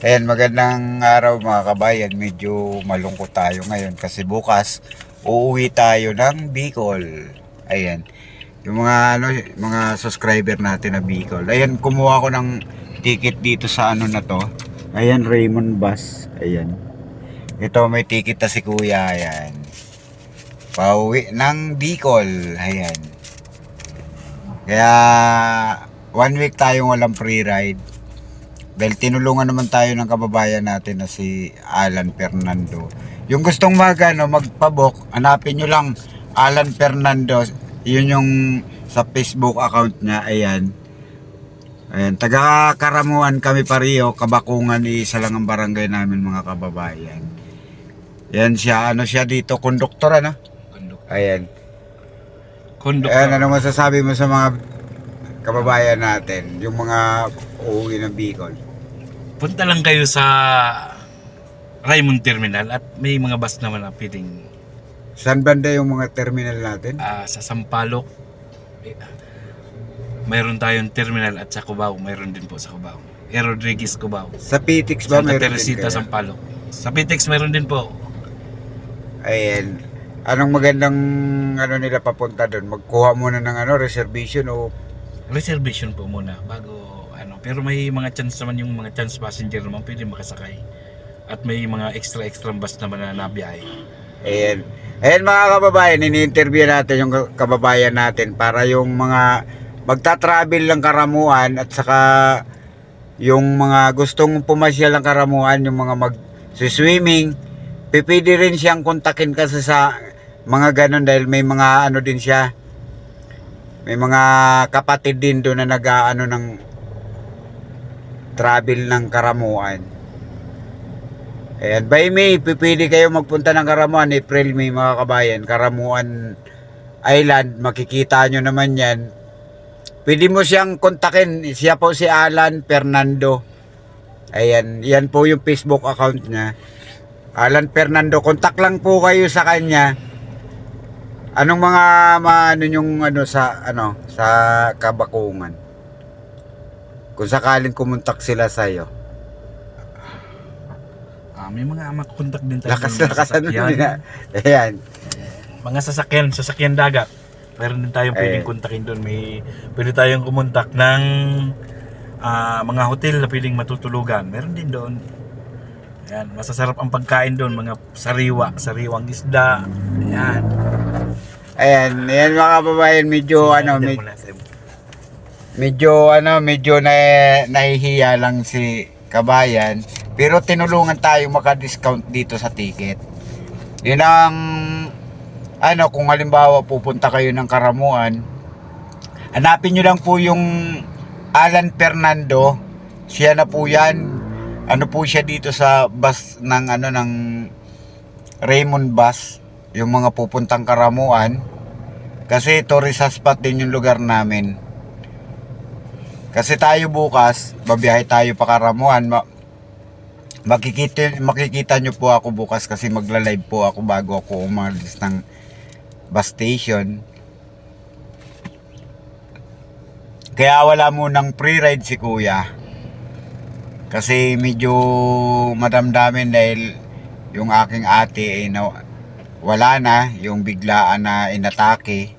Ayan, magandang araw mga kabayan. Medyo malungkot tayo ngayon kasi bukas uuwi tayo ng Bicol. Ayan. Yung mga ano, mga subscriber natin na Bicol. Ayan, kumuha ko ng ticket dito sa ano na to. Ayan, Raymond Bus. Ayan. Ito may ticket na si Kuya. Ayan. Pauwi ng Bicol. Ayan. Kaya one week tayong walang free ride. Dahil tinulungan naman tayo ng kababayan natin na si Alan Fernando. Yung gustong mag, ano, magpabok, hanapin nyo lang Alan Fernando. Yun yung sa Facebook account niya. Ayan. Ayan. Taga Karamuan kami pareho. Kabakungan isa lang ang barangay namin mga kababayan. Yan siya. Ano siya dito? Konduktor ano? Ayan. Kondok. Ayan. Ano masasabi mo sa mga kababayan natin? Yung mga uuwi ng Bicol. Punta lang kayo sa Raymond Terminal at may mga bus naman na pwedeng Saan banda yung mga terminal natin? ah, sa Sampaloc. Mayroon tayong terminal at sa Cubao. Mayroon din po sa Cubao. Rodriguez, Cubao. Sa Pitix ba Santa meron din Teresita, kaya? Sampaloc. Sa Pitex mayroon din po. Ayan. Anong magandang ano nila papunta doon? Magkuha muna ng ano reservation o Reservation po muna bago ano. Pero may mga chance naman yung mga chance passenger naman pwede makasakay. At may mga extra extra bus naman na nabiyahe. Ayan. Ayan mga kababayan, ini-interview natin yung ka- kababayan natin para yung mga magta-travel lang karamuan at saka yung mga gustong pumasyal ng karamuan, yung mga mag swimming, pipili rin siyang kontakin kasi sa mga ganon dahil may mga ano din siya may mga kapatid din doon na nag-ano ng travel ng karamuan. Ayan, by May, pipili kayo magpunta ng Karamuan, April, May mga kabayan, Karamuan Island, makikita nyo naman yan. Pwede mo siyang kontakin, siya po si Alan Fernando. Ayan, yan po yung Facebook account niya. Alan Fernando, kontak lang po kayo sa kanya. Anong mga maano yung ano sa ano sa Kabakungan? Kung sakaling kumontak sila sa iyo. Ah, may mga makontak din tayo. Lakas ng mga lakas ano nila. Ayan. mga sasakyan, sasakyan dagat. Meron din tayong pwedeng kontakin doon. May pwede tayong kumontak ng ah, mga hotel na pwedeng matutulugan. Meron din doon. Ayan, masasarap ang pagkain doon, mga sariwa, sariwang isda. Ayan. Ayan, ayan mga kababayan, medyo ano, Diyan med- muna sa- medyo ano, medyo na nahihiya lang si kabayan. Pero tinulungan tayo maka-discount dito sa ticket. Yun ang ano, kung halimbawa pupunta kayo ng Karamuan, hanapin nyo lang po yung Alan Fernando. Siya na po yan. Ano po siya dito sa bus ng ano ng Raymond Bus, yung mga pupuntang Karamuan. Kasi tourist spot din yung lugar namin. Kasi tayo bukas, babiyahe tayo pa Karamuan. Ma- makikita, makikita nyo po ako bukas kasi magla-live po ako bago ako umalis ng bus station. Kaya wala munang free ride si kuya. Kasi medyo madamdamin dahil yung aking ate ay na, wala na, yung biglaan na inatake.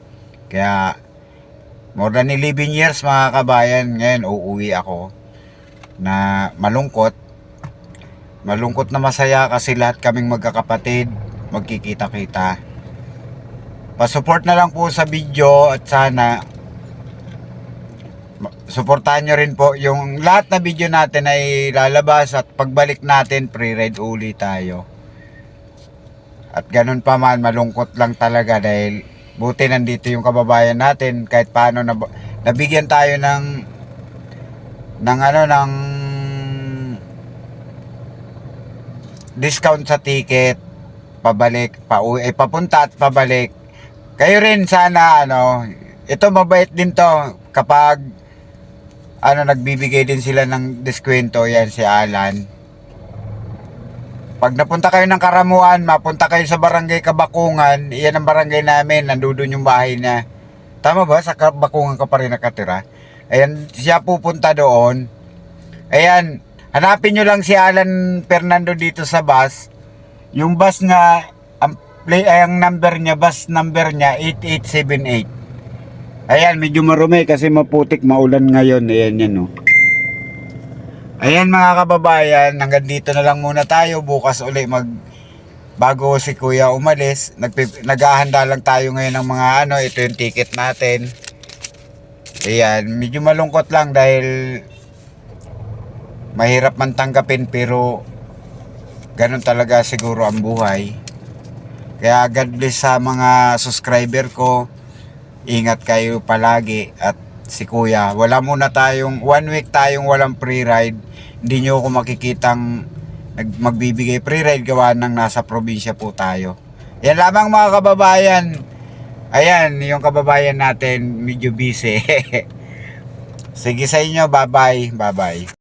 Kaya more than 11 years mga kabayan, ngayon uuwi ako na malungkot. Malungkot na masaya kasi lahat kaming magkakapatid, magkikita-kita. Pasupport na lang po sa video at sana suportahan nyo rin po yung lahat na video natin ay lalabas at pagbalik natin pre-ride uli tayo. At ganun pa man, malungkot lang talaga dahil buti nandito yung kababayan natin kahit paano na nabigyan tayo ng ng ano ng discount sa ticket pabalik pauwi eh, papunta at pabalik. Kayo rin sana ano ito mabait din to kapag ano nagbibigay din sila ng diskwento yan si Alan pag napunta kayo ng Karamuan, mapunta kayo sa barangay Kabakungan, iyan ang barangay namin, nandudun yung bahay na. Tama ba? Sa Kabakungan ka pa rin nakatira. Ayan, siya pupunta doon. Ayan, Hanapin nyo lang si Alan Fernando dito sa bus. Yung bus nga, ang, play, ay, ang number niya, bus number niya, 8878. Ayan, medyo marumi kasi maputik, maulan ngayon. Ayan yan, no. Ayan mga kababayan, hanggang dito na lang muna tayo. Bukas uli mag bago si Kuya umalis, nagpi- naghahanda lang tayo ngayon ng mga ano, ito yung ticket natin. Ayan, medyo malungkot lang dahil mahirap man tanggapin pero ganun talaga siguro ang buhay. Kaya God bless sa mga subscriber ko. Ingat kayo palagi at si Kuya. Wala muna tayong, one week tayong walang free ride. Hindi nyo ako makikitang magbibigay free ride gawa ng nasa probinsya po tayo. Yan lamang mga kababayan. Ayan, yung kababayan natin medyo busy. Sige sa inyo, bye-bye. Bye-bye.